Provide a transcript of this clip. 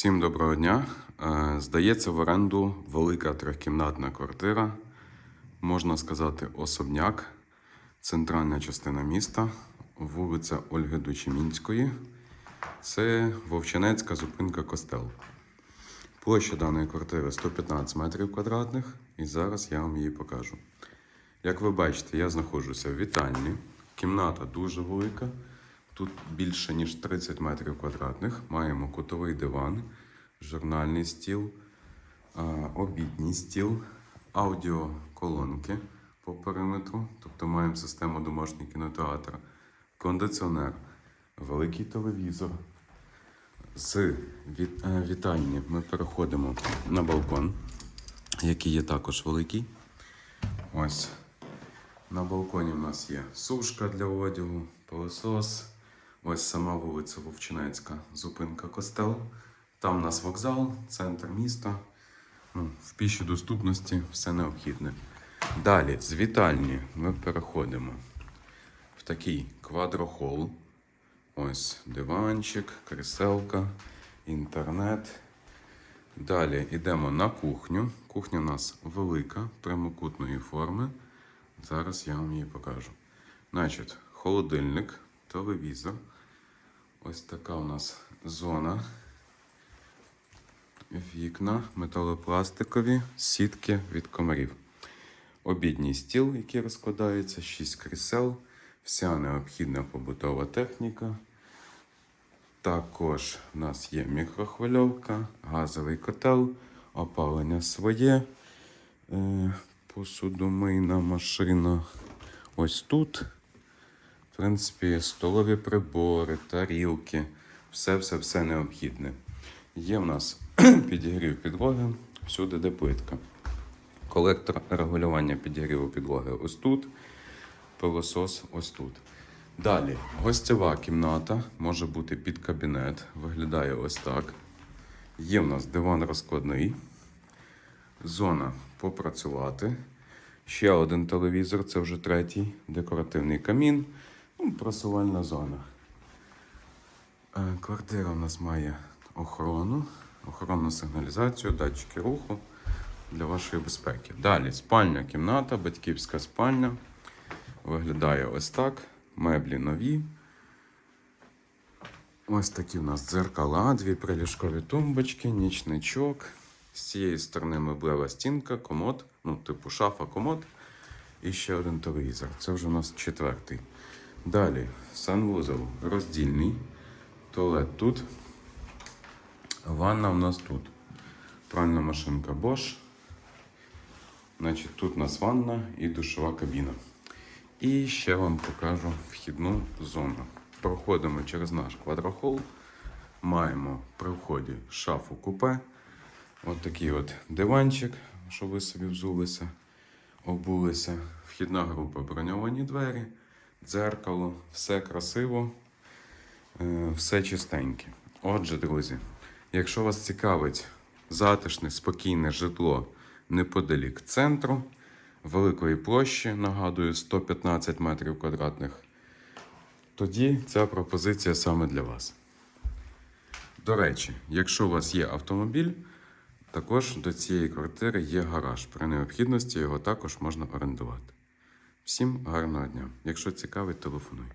Всім доброго дня. Е, Здається, в оренду велика трьохкімнатна квартира, можна сказати, особняк, центральна частина міста, вулиця Ольги Дучемінської. Це Вовчанецька зупинка Костел. Площа даної квартири 115 метрів квадратних, і зараз я вам її покажу. Як ви бачите, я знаходжуся в вітальні. Кімната дуже велика. Тут більше ніж 30 метрів квадратних. Маємо кутовий диван, журнальний стіл, обідній стіл, аудіоколонки по периметру. Тобто маємо систему домашній кінотеатр, кондиціонер, великий телевізор. З е, вітальні ми переходимо на балкон, який є також великий. Ось на балконі в нас є сушка для одягу, пилосос. Ось сама вулиця Вовчинецька, зупинка Костел. Там у нас вокзал, центр міста. Ну, в пішій доступності все необхідне. Далі з вітальні ми переходимо в такий квадрохол. Ось диванчик, кріселка, інтернет. Далі йдемо на кухню. Кухня у нас велика, прямокутної форми. Зараз я вам її покажу. Значить, холодильник, телевізор. Ось така у нас зона. Вікна металопластикові, сітки від комарів. Обідній стіл, який розкладається, 6 крісел, вся необхідна побутова техніка. Також в нас є мікрохвильовка, газовий котел, опалення своє, е, посудомийна машина. Ось тут. Принципі, столові прибори, тарілки, все-все-все необхідне. Є в нас підігрів підлоги, всюди де плитка. Колектор регулювання підігріву підлоги ось тут. Пилосос ось тут. Далі, гостєва кімната може бути під кабінет. Виглядає ось так. Є в нас диван розкладний. Зона попрацювати. Ще один телевізор, це вже третій, декоративний камін. Ну, просувальна зона. Е, Квартира у нас має охорону, охоронну сигналізацію, датчики руху для вашої безпеки. Далі спальня кімната, батьківська спальня. Виглядає ось так. Меблі нові. Ось такі в нас дзеркала, дві приліжкові тумбочки, нічничок. З цієї сторони меблева стінка, комод, ну, типу шафа, комод. І ще один телевізор. Це вже у нас четвертий. Далі санвузол роздільний. Туалет тут. Ванна у нас тут. Пральна машинка Bosch. Значить, тут у нас ванна і душова кабіна. І ще вам покажу вхідну зону. Проходимо через наш квадрохол. Маємо при вході шафу купе. От такий от диванчик, щоб ви собі взулися, обулися. Вхідна група броньовані двері, дзеркало, все красиво, е, все чистеньке. Отже, друзі, якщо вас цікавить затишне, спокійне житло неподалік центру, великої площі, нагадую, 115 метрів квадратних, тоді ця пропозиція саме для вас. До речі, якщо у вас є автомобіль, також до цієї квартири є гараж. При необхідності його також можна орендувати. Всім гарного дня. Якщо цікавить, телефонуй.